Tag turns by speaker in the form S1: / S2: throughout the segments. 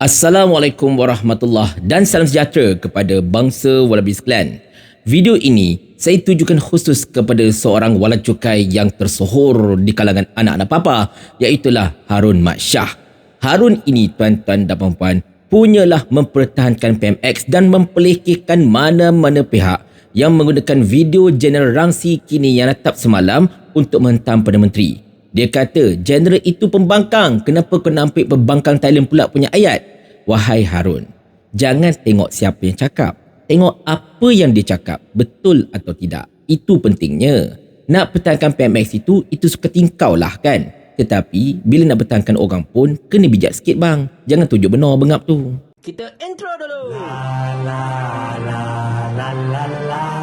S1: Assalamualaikum warahmatullahi dan salam sejahtera kepada bangsa Wallaby sekalian. Video ini saya tujukan khusus kepada seorang wala cukai yang tersohor di kalangan anak-anak papa iaitulah Harun Mat Shah. Harun ini tuan-tuan dan puan-puan punyalah mempertahankan PMX dan mempelihkihkan mana-mana pihak yang menggunakan video General Rangsi kini yang natap semalam untuk menghentam Perdana Menteri. Dia kata, general itu pembangkang. Kenapa kau nampak pembangkang Thailand pula punya ayat? Wahai Harun, jangan tengok siapa yang cakap. Tengok apa yang dia cakap. Betul atau tidak. Itu pentingnya. Nak pertahankan PMX itu, itu suka tingkau lah kan? Tetapi, bila nak pertahankan orang pun, kena bijak sikit bang. Jangan tunjuk benar bengap tu. Kita intro dulu. La la la la la la.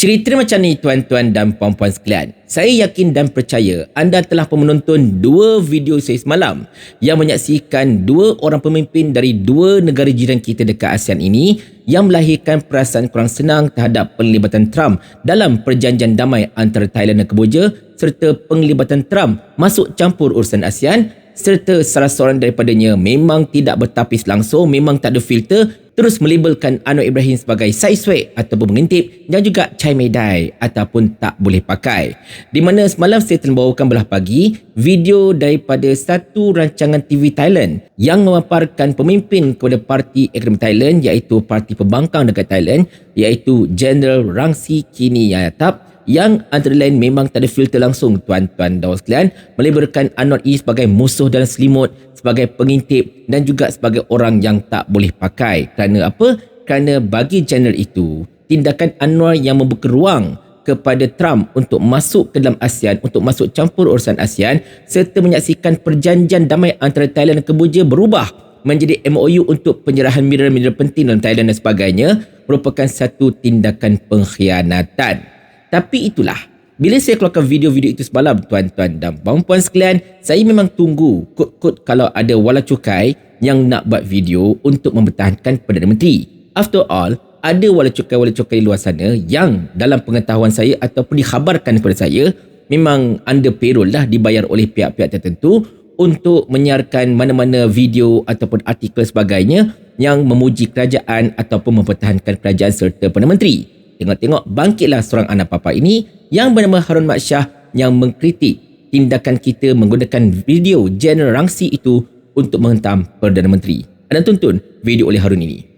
S1: Cerita macam ni tuan-tuan dan puan-puan sekalian. Saya yakin dan percaya anda telah menonton dua video saya semalam yang menyaksikan dua orang pemimpin dari dua negara jiran kita dekat ASEAN ini yang melahirkan perasaan kurang senang terhadap penglibatan Trump dalam perjanjian damai antara Thailand dan Kemboja serta penglibatan Trump masuk campur urusan ASEAN serta salah seorang daripadanya memang tidak bertapis langsung, memang tak ada filter terus melabelkan Anwar Ibrahim sebagai side swag ataupun mengintip dan juga Chai Medai ataupun tak boleh pakai. Di mana semalam saya telah bawakan belah pagi video daripada satu rancangan TV Thailand yang memaparkan pemimpin kepada parti ekonomi Thailand iaitu parti pembangkang dekat Thailand iaitu General Rangsi Kini Yayatap yang antara lain memang tak ada filter langsung tuan-tuan dan sekalian melebarkan Anwar E sebagai musuh dalam selimut sebagai pengintip dan juga sebagai orang yang tak boleh pakai kerana apa? kerana bagi channel itu tindakan Anwar yang membuka ruang kepada Trump untuk masuk ke dalam ASEAN untuk masuk campur urusan ASEAN serta menyaksikan perjanjian damai antara Thailand dan Kemboja berubah menjadi MOU untuk penyerahan mineral-mineral penting dalam Thailand dan sebagainya merupakan satu tindakan pengkhianatan. Tapi itulah, bila saya keluarkan video-video itu semalam, tuan-tuan dan puan-puan sekalian, saya memang tunggu kod-kod kalau ada wala cukai yang nak buat video untuk mempertahankan Perdana Menteri. After all, ada wala cukai-wala cukai luar sana yang dalam pengetahuan saya ataupun dikhabarkan kepada saya, memang under payroll lah dibayar oleh pihak-pihak tertentu untuk menyiarkan mana-mana video ataupun artikel sebagainya yang memuji kerajaan ataupun mempertahankan kerajaan serta Perdana Menteri. Tengok-tengok bangkitlah seorang anak papa ini yang bernama Harun Mat Shah yang mengkritik tindakan kita menggunakan video General Rangsi itu untuk menghentam Perdana Menteri. Anda tonton video oleh Harun ini.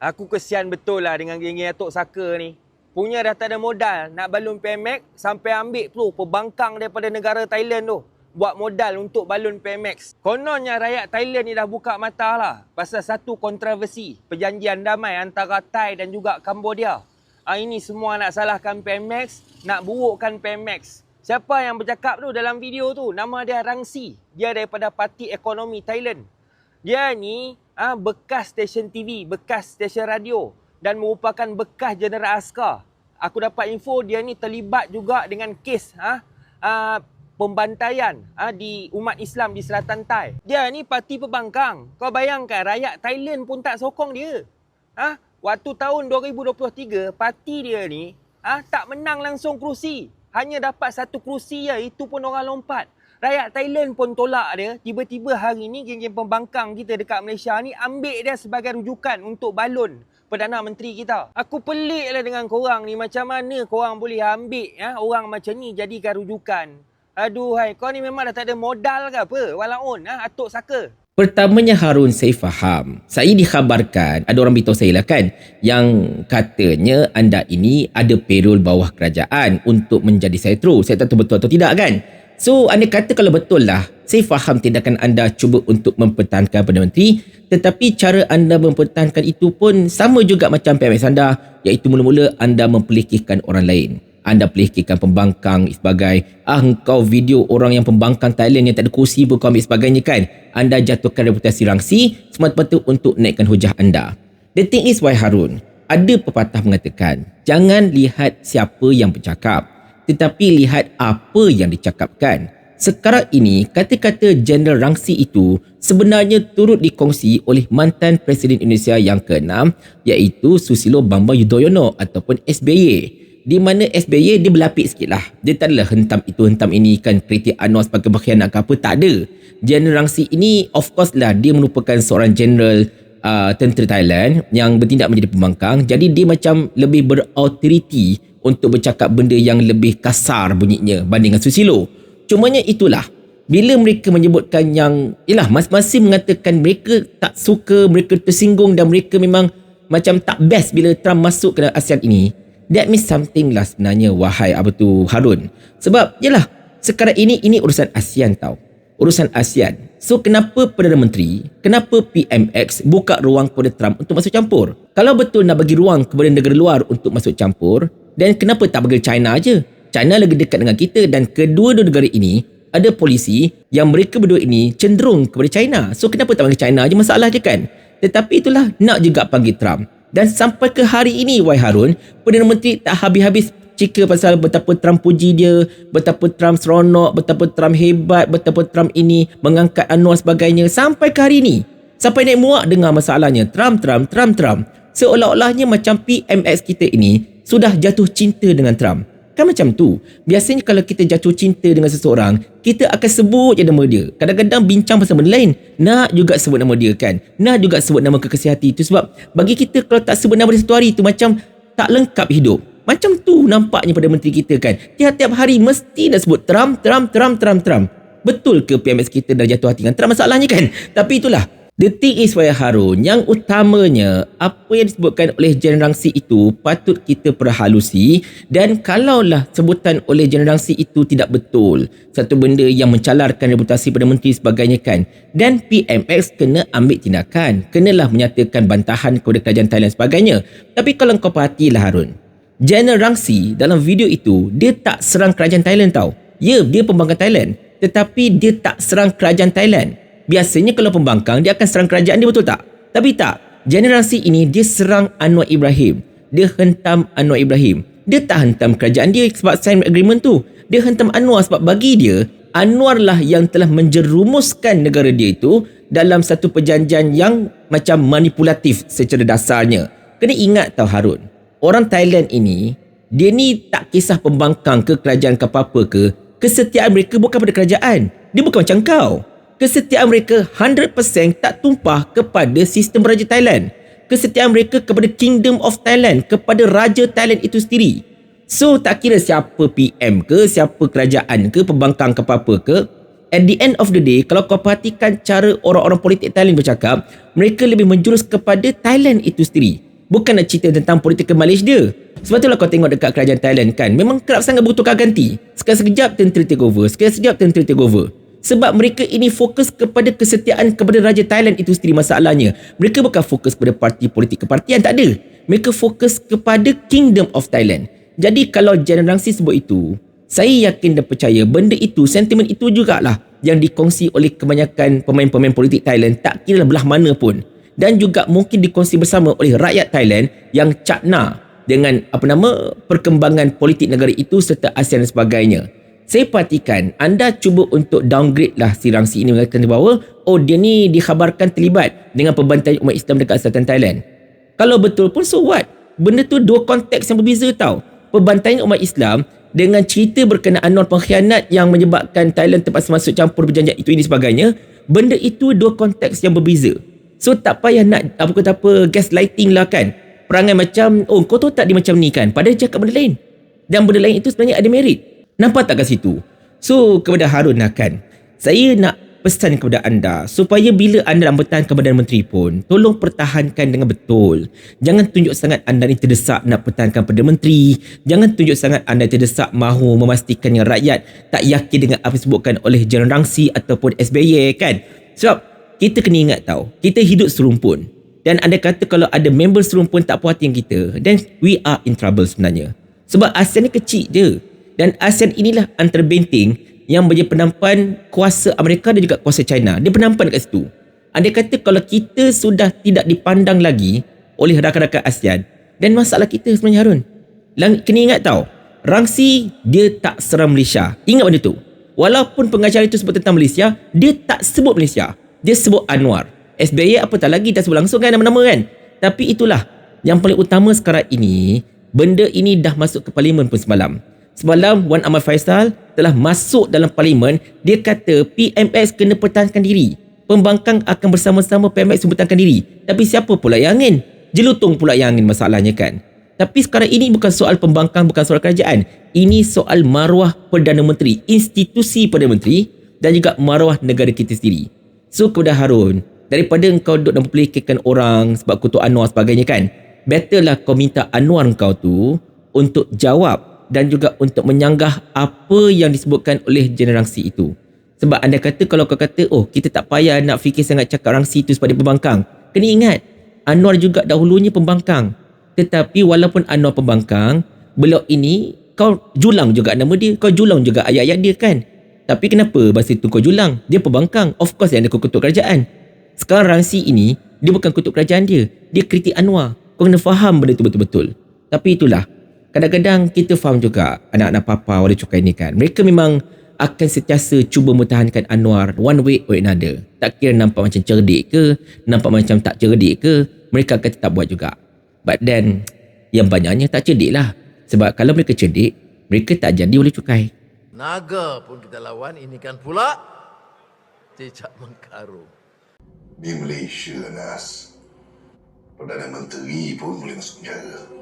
S2: Aku kesian betul lah dengan geng-geng Atok Saka ni. Punya dah tak ada modal nak balun PMX sampai ambil tu pembangkang daripada negara Thailand tu. Buat modal untuk balun PMX. Kononnya rakyat Thailand ni dah buka mata lah. Pasal satu kontroversi perjanjian damai antara Thai dan juga Cambodia ah, ini semua nak salahkan PMX, nak burukkan PMX. Siapa yang bercakap tu dalam video tu? Nama dia Rangsi. Dia daripada Parti Ekonomi Thailand. Dia ni ah, bekas stesen TV, bekas stesen radio dan merupakan bekas jeneral askar. Aku dapat info dia ni terlibat juga dengan kes ah, ah, pembantaian ah, di umat Islam di selatan Thai. Dia ni parti pembangkang. Kau bayangkan rakyat Thailand pun tak sokong dia. Ah, waktu tahun 2023 parti dia ni ah tak menang langsung kerusi hanya dapat satu kerusi ya itu pun orang lompat rakyat Thailand pun tolak dia tiba-tiba hari ni geng-geng pembangkang kita dekat Malaysia ni ambil dia sebagai rujukan untuk balon Perdana Menteri kita. Aku pelik lah dengan korang ni. Macam mana korang boleh ambil ya, orang macam ni jadikan rujukan. Aduh hai, kau ni memang dah tak ada modal ke apa? Walaupun ha, atuk saka.
S1: Pertamanya Harun saya faham. Saya dikhabarkan, ada orang beritahu saya lah kan, yang katanya anda ini ada payroll bawah kerajaan untuk menjadi setro. Saya tak tahu betul atau tidak kan. So anda kata kalau betul lah, saya faham tindakan anda cuba untuk mempertahankan Perdana Menteri, tetapi cara anda mempertahankan itu pun sama juga macam PMS anda, iaitu mula-mula anda mempelikihkan orang lain anda pelikirkan pembangkang sebagai ah kau video orang yang pembangkang Thailand yang tak ada kursi pun kau ambil sebagainya kan? Anda jatuhkan reputasi rangsi semata-mata untuk naikkan hujah anda. The thing is why Harun ada pepatah mengatakan jangan lihat siapa yang bercakap tetapi lihat apa yang dicakapkan. Sekarang ini kata-kata General Rangsi itu sebenarnya turut dikongsi oleh mantan Presiden Indonesia yang ke-6 iaitu Susilo Bambang Yudhoyono ataupun SBY di mana SBY dia berlapik sikit lah. Dia tak adalah hentam itu, hentam ini kan kritik Anwar sebagai berkhianat ke apa. Tak ada. General Rangsi ini of course lah dia merupakan seorang general uh, tentera Thailand yang bertindak menjadi pembangkang. Jadi dia macam lebih berautoriti untuk bercakap benda yang lebih kasar bunyinya banding dengan Susilo. Cumanya itulah. Bila mereka menyebutkan yang, ialah masing-masing mengatakan mereka tak suka, mereka tersinggung dan mereka memang macam tak best bila Trump masuk ke ASEAN ini, that means something lah sebenarnya wahai apa tu Harun. Sebab yalah sekarang ini ini urusan ASEAN tau. Urusan ASEAN. So kenapa Perdana Menteri, kenapa PMX buka ruang kepada Trump untuk masuk campur? Kalau betul nak bagi ruang kepada negara luar untuk masuk campur, dan kenapa tak bagi China aja? China lagi dekat dengan kita dan kedua-dua negara ini ada polisi yang mereka berdua ini cenderung kepada China. So kenapa tak panggil China aja masalah je kan? Tetapi itulah nak juga panggil Trump. Dan sampai ke hari ini, Wai Harun, Perdana Menteri tak habis-habis cika pasal betapa Trump puji dia, betapa Trump seronok, betapa Trump hebat, betapa Trump ini mengangkat Anwar sebagainya. Sampai ke hari ini, sampai naik muak dengar masalahnya. Trump, Trump, Trump, Trump. Seolah-olahnya macam PMX kita ini sudah jatuh cinta dengan Trump. Kan macam tu. Biasanya kalau kita jatuh cinta dengan seseorang, kita akan sebut je nama dia. Kadang-kadang bincang pasal benda lain. Nak juga sebut nama dia kan. Nak juga sebut nama kekasih hati tu. Sebab bagi kita kalau tak sebut nama dia satu hari tu macam tak lengkap hidup. Macam tu nampaknya pada menteri kita kan. Tiap-tiap hari mesti dah sebut Trump, Trump, Trump, Trump, Trump. Betul ke PMS kita dah jatuh hati dengan Trump? Masalahnya kan. Tapi itulah. The thing is Harun, yang utamanya apa yang disebutkan oleh General Rangsi itu patut kita perhalusi dan kalaulah sebutan oleh General Rangsi itu tidak betul, satu benda yang mencalarkan reputasi pada menteri sebagainya kan, dan PMX kena ambil tindakan, kenalah menyatakan bantahan kepada kerajaan Thailand sebagainya. Tapi kalau kau perhatilah Harun, General Rangsi dalam video itu, dia tak serang kerajaan Thailand tau. Ya, dia pembangkang Thailand. Tetapi dia tak serang kerajaan Thailand. Biasanya kalau pembangkang dia akan serang kerajaan dia betul tak? Tapi tak. Generasi ini dia serang Anwar Ibrahim. Dia hentam Anwar Ibrahim. Dia tak hentam kerajaan dia sebab sign agreement tu. Dia hentam Anwar sebab bagi dia Anwar lah yang telah menjerumuskan negara dia itu dalam satu perjanjian yang macam manipulatif secara dasarnya. Kena ingat tau Harun. Orang Thailand ini dia ni tak kisah pembangkang ke kerajaan ke apa-apa ke. Kesetiaan mereka bukan pada kerajaan. Dia bukan macam kau kesetiaan mereka 100% tak tumpah kepada sistem Raja Thailand. Kesetiaan mereka kepada Kingdom of Thailand, kepada Raja Thailand itu sendiri. So, tak kira siapa PM ke, siapa kerajaan ke, pembangkang ke apa-apa ke, at the end of the day, kalau kau perhatikan cara orang-orang politik Thailand bercakap, mereka lebih menjurus kepada Thailand itu sendiri. Bukan nak cerita tentang politik Malaysia. Sebab itulah kau tengok dekat kerajaan Thailand kan, memang kerap sangat bertukar ganti. Sekejap-sekejap tentera take over, sekejap-sekejap tentera take over. Sebab mereka ini fokus kepada kesetiaan kepada Raja Thailand itu sendiri masalahnya. Mereka bukan fokus kepada parti politik kepartian, tak ada. Mereka fokus kepada Kingdom of Thailand. Jadi kalau General Rangsi sebut itu, saya yakin dan percaya benda itu, sentimen itu jugalah yang dikongsi oleh kebanyakan pemain-pemain politik Thailand tak kira belah mana pun. Dan juga mungkin dikongsi bersama oleh rakyat Thailand yang cakna dengan apa nama perkembangan politik negara itu serta ASEAN dan sebagainya saya perhatikan anda cuba untuk downgrade lah si Rangsi ini mengatakan bahawa oh dia ni dikhabarkan terlibat dengan pembantaian umat Islam dekat selatan Thailand. Kalau betul pun so what? Benda tu dua konteks yang berbeza tau. Pembantaian umat Islam dengan cerita berkenaan Anwar pengkhianat yang menyebabkan Thailand terpaksa masuk campur perjanjian itu ini sebagainya. Benda itu dua konteks yang berbeza. So tak payah nak apa kata apa gaslighting lah kan. Perangai macam oh kau tahu tak dia macam ni kan. Padahal cakap benda lain. Dan benda lain itu sebenarnya ada merit. Nampak tak kat situ? So, kepada Harun Hakan, saya nak pesan kepada anda supaya bila anda nak bertahan ke Badan Menteri pun, tolong pertahankan dengan betul. Jangan tunjuk sangat anda ni terdesak nak pertahankan Perdana Menteri. Jangan tunjuk sangat anda terdesak mahu memastikan yang rakyat tak yakin dengan apa disebutkan oleh General Rangsi ataupun SBY kan. Sebab kita kena ingat tau, kita hidup serumpun. Dan anda kata kalau ada member serumpun tak puas hati kita, then we are in trouble sebenarnya. Sebab ASEAN ni kecil je dan ASEAN inilah antara benteng yang menjadi penampan kuasa Amerika dan juga kuasa China. Dia penampan dekat situ. Anda kata kalau kita sudah tidak dipandang lagi oleh rakan-rakan ASEAN dan masalah kita sebenarnya Harun. Kena ingat tau, Rangsi dia tak serang Malaysia. Ingat benda tu. Walaupun pengacara itu sebut tentang Malaysia, dia tak sebut Malaysia. Dia sebut Anwar. SBY apa tak lagi tak sebut langsung kan nama-nama kan. Tapi itulah yang paling utama sekarang ini benda ini dah masuk ke parlimen pun semalam. Semalam Wan Ahmad Faisal telah masuk dalam parlimen, dia kata PMX kena pertahankan diri. Pembangkang akan bersama-sama PMX mempertahankan diri. Tapi siapa pula yang angin? Jelutong pula yang angin masalahnya kan. Tapi sekarang ini bukan soal pembangkang, bukan soal kerajaan. Ini soal maruah Perdana Menteri, institusi Perdana Menteri dan juga maruah negara kita sendiri. So kepada Harun, daripada engkau duduk dan mempelikirkan orang sebab kutuk Anwar sebagainya kan, betterlah kau minta Anwar kau tu untuk jawab dan juga untuk menyanggah apa yang disebutkan oleh generasi itu. Sebab anda kata kalau kau kata, oh kita tak payah nak fikir sangat cakap rangsi itu sebagai pembangkang. Kena ingat, Anwar juga dahulunya pembangkang. Tetapi walaupun Anwar pembangkang, beliau ini kau julang juga nama dia, kau julang juga ayat-ayat dia kan. Tapi kenapa bahasa itu kau julang? Dia pembangkang. Of course yang ada kutuk kerajaan. Sekarang Rangsi ini, dia bukan kutuk kerajaan dia. Dia kritik Anwar. Kau kena faham benda itu betul-betul. Tapi itulah. Kadang-kadang kita faham juga anak-anak papa wali cukai ni kan. Mereka memang akan sentiasa cuba mempertahankan Anwar one way or another. Tak kira nampak macam cerdik ke, nampak macam tak cerdik ke, mereka akan tetap buat juga. But then, yang banyaknya tak cerdik lah. Sebab kalau mereka cerdik, mereka tak jadi wali cukai.
S3: Naga pun kita lawan, ini kan pula cicak mengkarung.
S4: Di Malaysia, Nas. Perdana Menteri pun boleh masuk penjara.